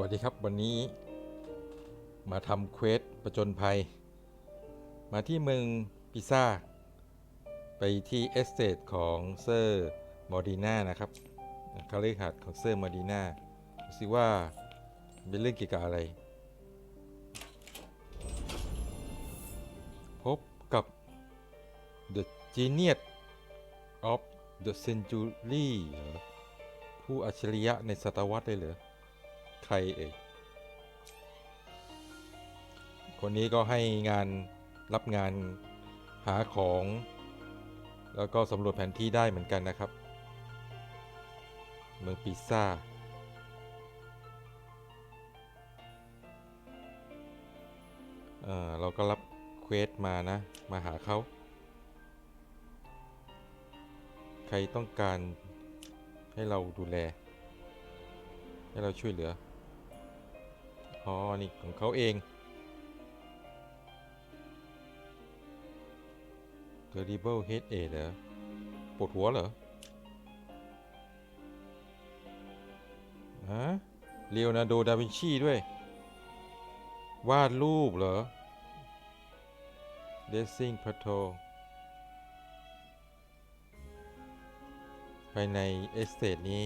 วัสดีครับวันนี้มาทำเควสประจนภัย มาที่เมืองปิซ่า ไปที่เอสเตทของเซอร์มอดีนานะครับคาลิหัดของเซอร์มอดีนาดูสิว่าเป็นเรื่องเกี่ยวกับอะไร พบกับ The Genius of the Century เหรอผู้อัจฉริยะในศตวรรษเลยเหรอ ใครเอ่ยคนนี้ก็ให้งานรับงานหาของ แล้วก็สำรวจแผนที่ได้เหมือนกันนะครับ เมืองปิซ่าเออเราก็รับเควสมานะ มาหาเขา ใครต้องการให้เราดูแล ให้เราช่วยเหลือ อ๋อนี่ของเขาเอง Terrible Headache เหรอปวดหัวเหรอฮะเลโอนาร์โด ดาวินชีด้วย วาดรูปเหรอ Dressing Patrol ภายในเอสเตทนี้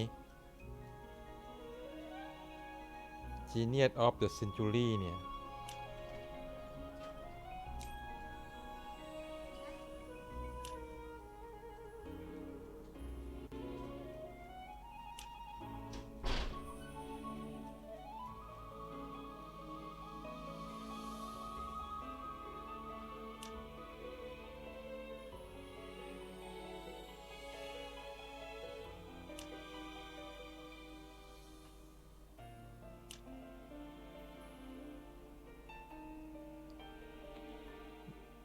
Genius of the Century เนี่ย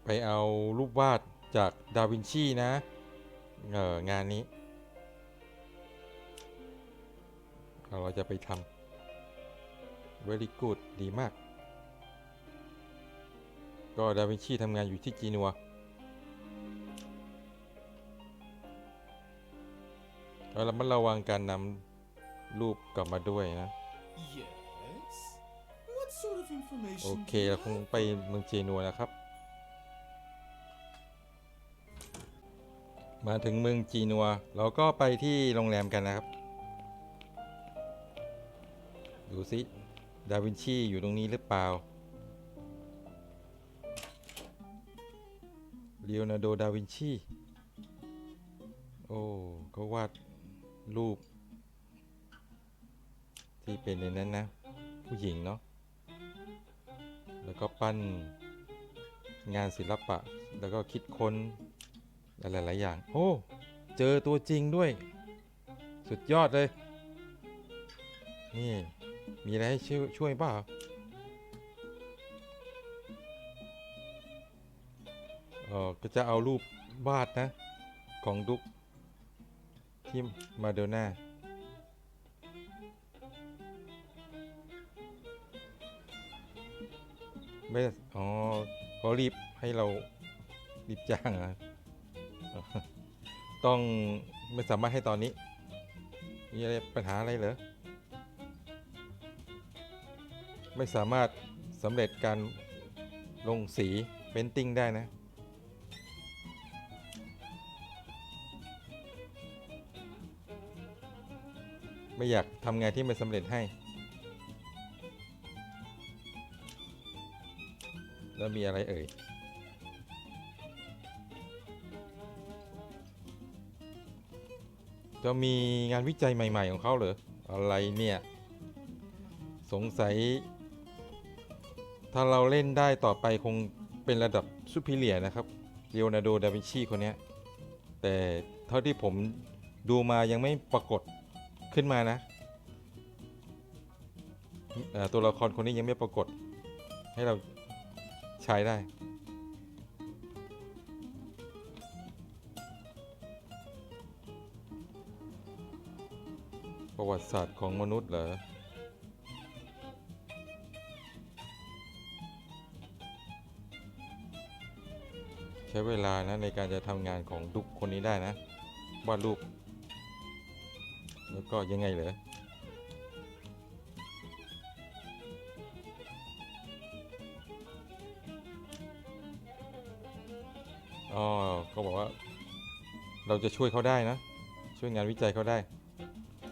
ไปเอารูปวาดจากดาวินชีนะเอองานนี้ เราจะไปทำ very good ดีมาก ก็ดาวินชีทำงานอยู่ที่จีนัวเราระมัดระวังการนำรูปกลับมาด้วยนะ Yes? What sort of information โอเค do you เราคง have? ไปเมืองเจนัวนะครับ มาถึงเมืองจีนัว เราก็ไปที่โรงแรมกันนะครับ ดูสิดาวินชีอยู่ตรงนี้หรือเปล่าเลโอนาร์โด ดาวินชี โอ้เขาวาดรูป ที่เป็นในนั้นนะ ผู้หญิงเนาะ แล้วก็ปั้นงานศิลปะ แล้วก็คิดค้น หลายๆอย่าง โอ้ เจอตัวจริงด้วย สุดยอดเลย นี่ มีอะไรให้ช่วยช่วยเปล่าเออก็จะเอารูปวาดนะ ของดุกที่มาเดน่าไม่ อ๋อเขารีบให้เรารีบจ้างอะ ต้องไม่สามารถให้ตอนนี้ มีอะไรปัญหาอะไรเหรอ ไม่สามารถสำเร็จการลงสีเพนติ้งได้นะไม่อยากทำงานที่ไม่สำเร็จให้ แล้วมีอะไรเอ่ย จะมีงานวิจัยใหม่ ๆ ของเขาเหรอ อะไรเนี่ย สงสัย ถ้าเราเล่นได้ต่อไปคงเป็นระดับซูเปอร์เลียนะครับเลโอนาร์โด ดาวินชีคนนี้แต่เท่าที่ผมดูมายังไม่ปรากฏขึ้นมานะ ตัวละครคนนี้ยังไม่ปรากฏ ให้เราใช้ได้ ประวัติศาสตร์ของมนุษย์เหรอใช้เวลานะในการจะทำงานของทุกคนนี้ได้นะวาดรูป แล้วก็ยังไงเหรออ๋อก็บอกว่า เราจะช่วยเขาได้นะ ช่วยงานวิจัยเขาได้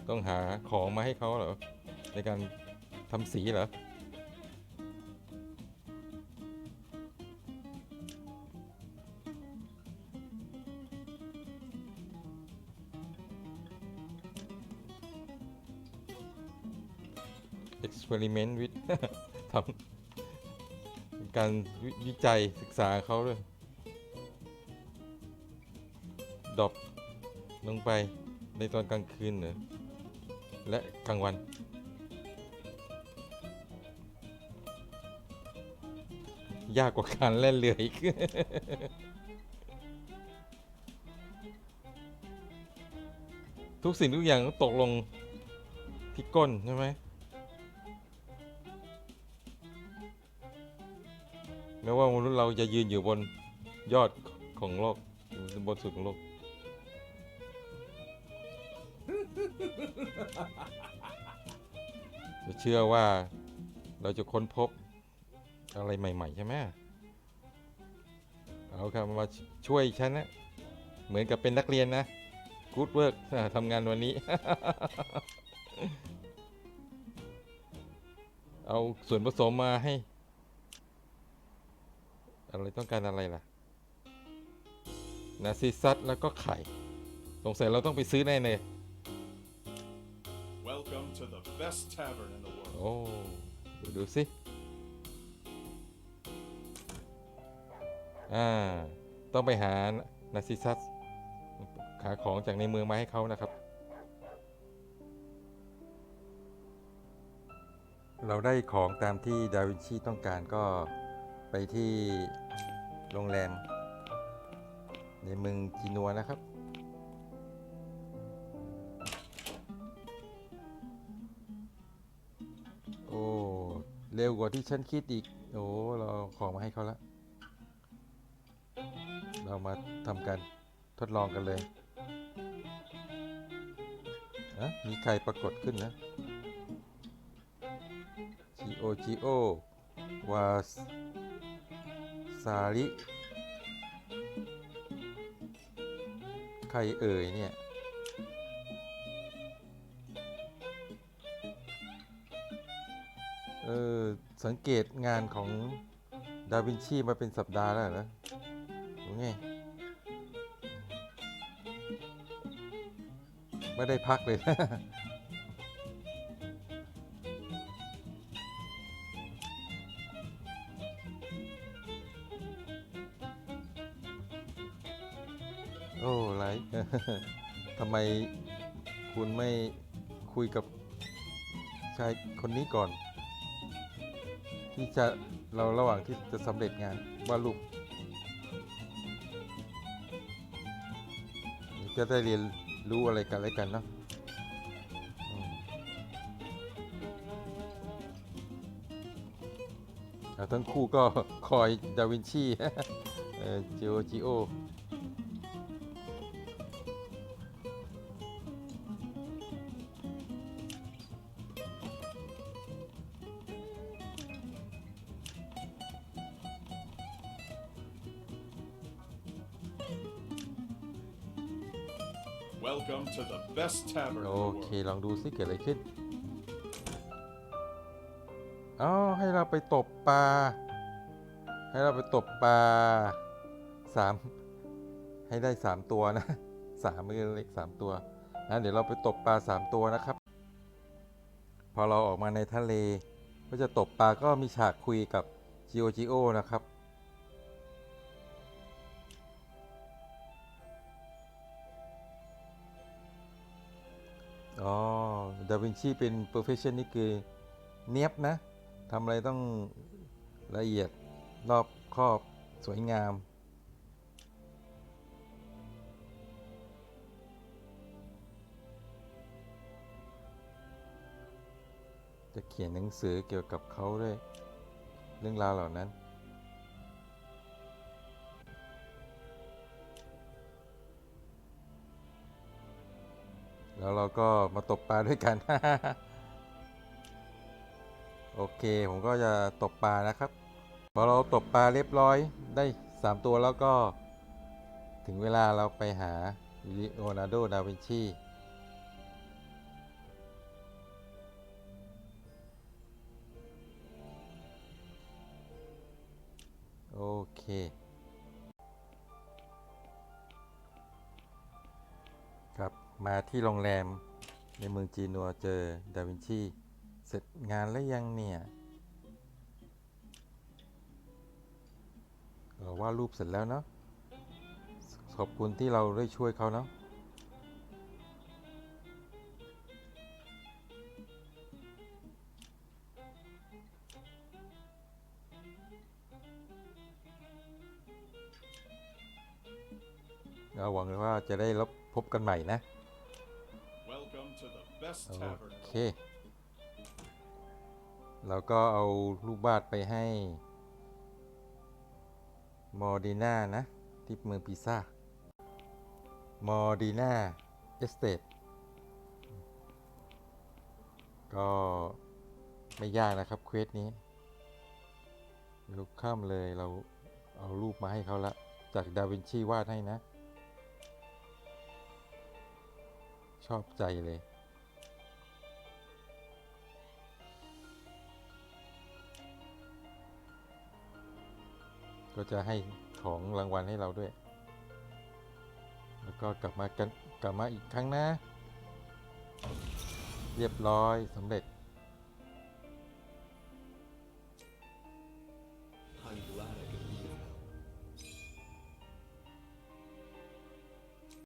ต้องหาของมาให้เขาเหรอ ในการทำสีเหรอ experiment with ทำการวิจัยศึกษาเขาด้วยดรอปลงไปในตอนกลางคืนเหรอ และกลางวัน ยากกว่าการเล่นเรืออีก ทุกสิ่งทุกอย่างต้องตกลงที่ก้นใช่ไหมแม้ว่ามนุษย์เราจะยืนอยู่บนยอดของโลกบนสุดของโลก จะเชื่อว่าเราจะค้นพบอะไรใหม่ ๆ ใช่ไหมเอาครับมาช่วยฉันนะเหมือนกับเป็นนักเรียนนะ good work อ่าทำงานวันนี้ เอาส่วนผสมมาให้ อะไรต้องการอะไรล่ะ นาซิซัสแล้วก็ไข่ สงสัยเราต้องไปซื้อแน่เลย best tavern in the world. โอ้ดูสิ อ่า ต้องไปหานาซิซัสหาของจากในเมืองมาให้เขานะครับ เราได้ของตามที่ดาวินชีต้องการก็ไปที่โรงแรม ในเมืองจีนัวนะครับ เร็วกว่าที่ฉันคิดอีก โอ้เราของมาให้เขาแล้วเรามาทำการทดลองกันเลยอะมีใครปรากฏขึ้นนะ G O G O วาซาริ ใครเอ่ยเนี่ย สังเกตงานของดาวินชีมาเป็นสัปดาห์แล้วเหรอหรือไงไม่ได้พักเลยนะโอ้ไรทำไมคุณไม่คุยกับชายคนนี้ก่อน ที่จะเราระหว่างที่จะสำเร็จงานว่าลูกจะได้เรียนรู้อะไรกันอะไรกันเนาะทั้งคู่ก็คอยดาวินชีเออจิโอจิโอ best tavern โอเค ลองดูซิเกิดอะไรขึ้นอ๋อให้เราไปตบปลา ให้เราไปตบปลาสามให้ได้สามตัวนะสามมือเล็กสามตัวนะเดี๋ยวเราไปตบปลาสามตัวนะครับ พอเราออกมาในทะเล ก็จะตบปลาก็มีฉากคุยกับจิโอจิโอนะครับ อ๋อ ดาวินชีเป็น perfection นี่คือเนียบนะทำอะไรต้องละเอียดรอบครอบสวยงาม จะเขียนหนังสือเกี่ยวกับเขาด้วย เรื่องราวเหล่านั้น แล้วเราก็มาตกปลาด้วยกัน โอเคผมก็จะตกปลานะครับพอเราตกปลาเรียบร้อยได้ 3 ตัวแล้วก็ ถึงเวลาเราไปหาลีโอนาร์โด ดาวินชีโอเค ครับ มาที่โรงแรมในเมืองจีนัวเจอดาวินชีเสร็จงานแล้วยังเนี่ยเออว่าดรูปเสร็จแล้วเนาะขอบคุณที่เราได้ช่วยเขาเนาะ เราหวังว่าจะได้รบพบกันใหม่นะ Welcome to the best โอ tavern. เคเราก็เอาลูกบาศก์ไปให้มอร์ดีนานะที่เมืองปิซ่ามอร์ดีนาเอสเต e ก็ไม่ยากนะครับเควสนี้ลุกข้ามเลยเราเอารูปมาให้เขาละ จากดาวินชีวาดให้นะ ชอบใจเลย ก็จะให้ของรางวัลให้เราด้วย แล้วก็กลับมากันกลับมาอีกครั้งนะ เรียบร้อยสำเร็จ